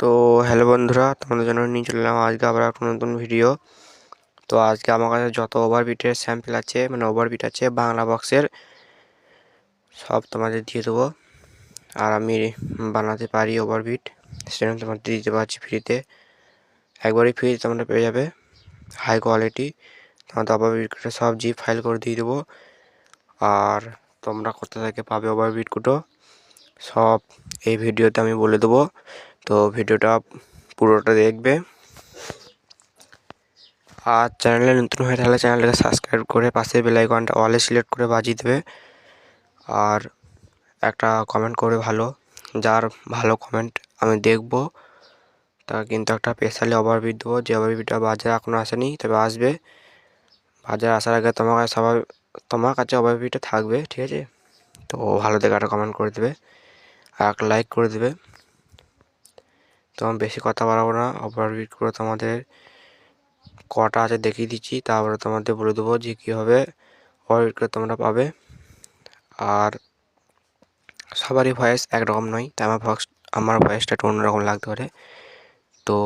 তো হ্যালো বন্ধুরা, তোমাদের জন্য নিয়ে চলে এলাম আজকে আবার একটা নতুন ভিডিও তো আজকে আমার কাছে যত ওভারবিটের স্যাম্পল আছে মানে ওভারবিট আছে বাংলা বক্সের সব তোমাদের দিয়ে দেবো। আর আমি বানাতে পারি ওভারবিট সেটা তোমাদের দিতে পারছি ফ্রিতে একবারই ফ্রি তোমরা পেয়ে যাবে হাই কোয়ালিটি তোমাদের ওভারবিটগুলো সব জি ফাইল করে দিয়ে দেবো। আর তোমরা কোথা থেকে পাবে ওভারবিটগুলো সব এই ভিডিওতে আমি বলে দেবো। তো ভিডিওটা পুরোটা দেখবে। আর চ্যানেলে নতুন হয়ে থাকলে চ্যানেলটাকে সাবস্ক্রাইব করে পাশে বেলাইকনটা অলে সিলেক্ট করে বাজিয়ে দেবে। আর একটা কমেন্ট করে ভালো, যার ভালো কমেন্ট আমি দেখব, তা কিন্তু একটা স্পেশালি ওভারভিউ দেবো। যে ওভারভিউটা বাজারে এখনও আসেনি, তবে আসবে। বাজারে আসার আগে তোমার কাছে সবাই তোমার কাছে ওভারভিউটা থাকবে, ঠিক আছে? তো ভালো দেখে একটা কমেন্ট করে দেবে, আর একটা লাইক করে দেবে। তো আমি বেশি কথা বাড়াবো না। করে তোমাদের কটা আছে দেখিয়ে দিচ্ছি। তারপরে তোমাদের বলে দেবো যে কীভাবে করে তোমরা পাবে। আর সবারই ভয়েস একরকম নয়। তাই আমার ভয়েস আমার ভয়েসটা একটু অন্যরকম লাগতে পারে। তো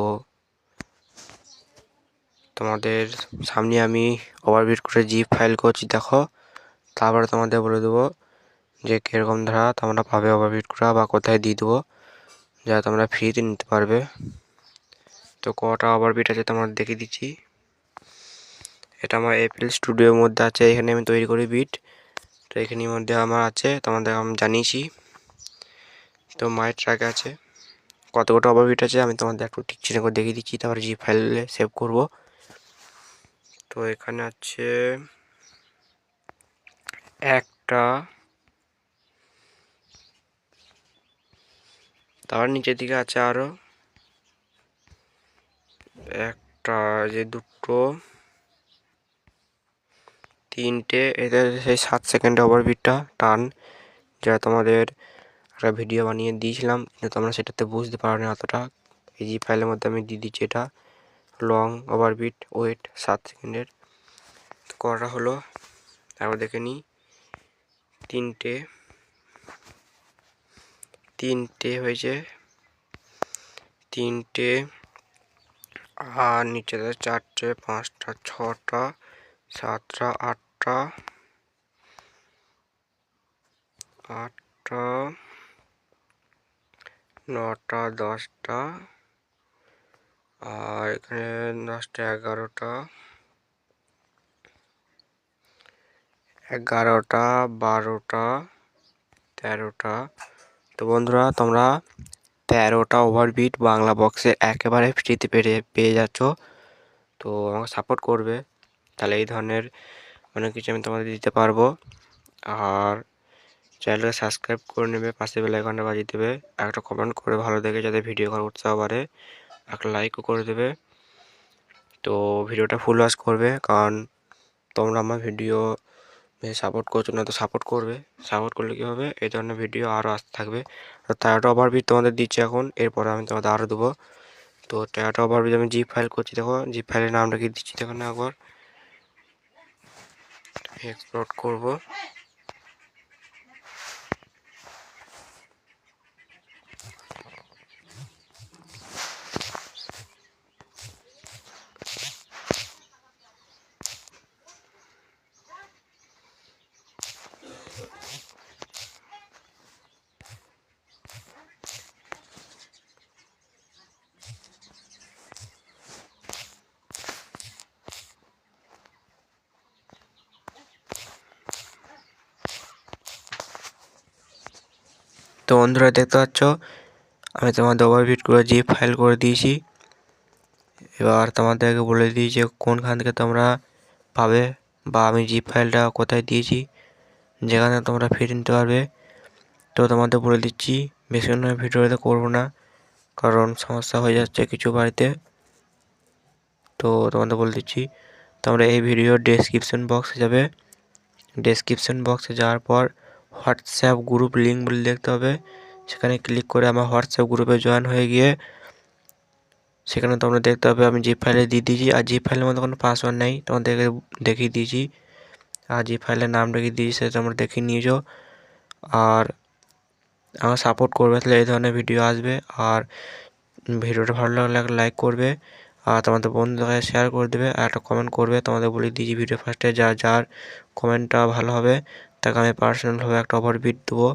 তোমাদের সামনে আমি ওভারভিউ করে জিপ ফাইল করছি, দেখো। তারপরে তোমাদের বলে দেবো যে কীরকম ধারা তোমরা পাবে ওভারভিউ করা বা কোথায় দিয়ে দেবো। যা তোমরা ফ্রিতে নিতে পারবে। তো কটা ওভারবিট আছে তোমরা দেখে দিচ্ছি। এটা আমার এপ্রিল স্টুডিওর মধ্যে আছে, এখানে আমি তৈরি করি বিট তো এখানের মধ্যে আমার আছে, তোমাদের আমি জানিয়েছি। তো মায়ের ট্র্যাক আছে। কত কটা ওভারবিট আছে আমি তোমাদের একটু ঠিক চিনে করে দেখিয়ে দিচ্ছি, তারপরে জি ফাইলে সেভ করব। তো এখানে আছে একটা তার নিচের দিকে আছে আরও একটা যে দুটো, তিনটে এদের সেই সাত সেকেন্ডে ওভারবিটটা টান যা তোমাদের একটা ভিডিও বানিয়ে দিয়েছিলাম, কিন্তু তোমরা সেটাতে বুঝতে পারো না অতটা। এই জি ফাইলের মধ্যে আমি দিয়ে দিচ্ছি এটা লং ওভারবিট ওয়েট সাত সেকেন্ডের করা হলো, তারপর দেখে নিই, তিনটে তিনটে হয়েছে। তিনটে। আর নিচে চারটে, পাঁচটা, ছটা, সাতটা, আটটা আটটা, নটা, দশটা, আর এখানে দশটা, এগারোটা এগারোটা, বারোটা, তেরোটা তো বন্ধুরা, তোমরা তেরোটা ওভারবিট বাংলা বক্সে একেবারে ফ্রিতে পেয়ে পেয়ে যাচ্ছ। তো আমাকে সাপোর্ট করবে। তাহলে এই ধরনের অনেক কিছু আমি তোমাদের দিতে পারব। আর চ্যানেলটাকে সাবস্ক্রাইব করে নেবে, পাশে বেলাইকনটা বাজিয়ে দেবে। একটা কমেন্ট করে ভালো দেখে যাতে ভিডিও করার উৎসাহ বাড়ে। একটা লাইকও করে দেবে। তো ভিডিওটা ফুল ওয়াশ করবে। কারণ তোমরা আমার ভিডিও সাপোর্ট করছ না তো সাপোর্ট করবে। সাপোর্ট করলে কী হবে? এই ধরনের ভিডিও আরও আসতে থাকবে। তো তেরোটা ওভারভিউ তোমাদের দিচ্ছি এখন, এরপরে আমি তোমাদের আরও দেবো। তো তেরোটা ওভারভিউ আমি জিপ ফাইল করছি, দেখো। জিপ ফাইলের নামটা কি দিচ্ছি, দেখো না একবার। এক্সপোর্ট করব। তো বন্ধুরা দেখতে পাচ্ছ, আমি তোমাদের ওভারভিট করে জিপ ফাইল করে দিয়েছি। এবার তোমাদেরকে বলে দিই যে কোনখান থেকে তোমরা পাবে বা আমি জিপ ফাইলটা কোথায় দিয়েছি, যেখানে তোমরা ফিট নিতে পারবে। তো তোমাদের বলে দিচ্ছি, বেশি ভিডিওতে করব না, কারণ সমস্যা হয়ে যাচ্ছে কিছু বাড়িতে। তো তোমাদের বলে দিচ্ছি, তোমরা এই ভিডিওর ডেসক্রিপশন বক্সে যাবে। ডেসক্রিপশন বক্সে যাওয়ার পর হোয়াটসঅ্যাপ গ্রুপ লিঙ্ক বলে দেখতে হবে। সেখানে ক্লিক করে আমার হোয়াটসঅ্যাপ গ্রুপে জয়েন হয়ে গিয়ে সেখানে তোমরা দেখতে হবে আমি জিপ ফাইলে দিয়ে দিয়েছি। আর জিপ ফাইলের মধ্যে কোনো পাসওয়ার্ড নেই তোমাদেরকে দেখিয়ে দিয়েছি। আর জিপ ফাইলের নাম রেখে দিয়েছি সেটা তোমরা দেখে নিয়েছো। আর আমার সাপোর্ট করবে তাহলে এই ধরনের ভিডিও আসবে। আর ভিডিওটা ভালো লাগলে একটা লাইক করবে। আর তোমাদের বন্ধুদের কাছে শেয়ার করে দেবে। আর একটা কমেন্ট করবে। তোমাদের বলে দিয়েছি ভিডিও ফার্স্টে যা, যার কমেন্টটা ভালো হবে। তাকে আমি পার্সোনালভাবে একটা অফার বিট দেবো।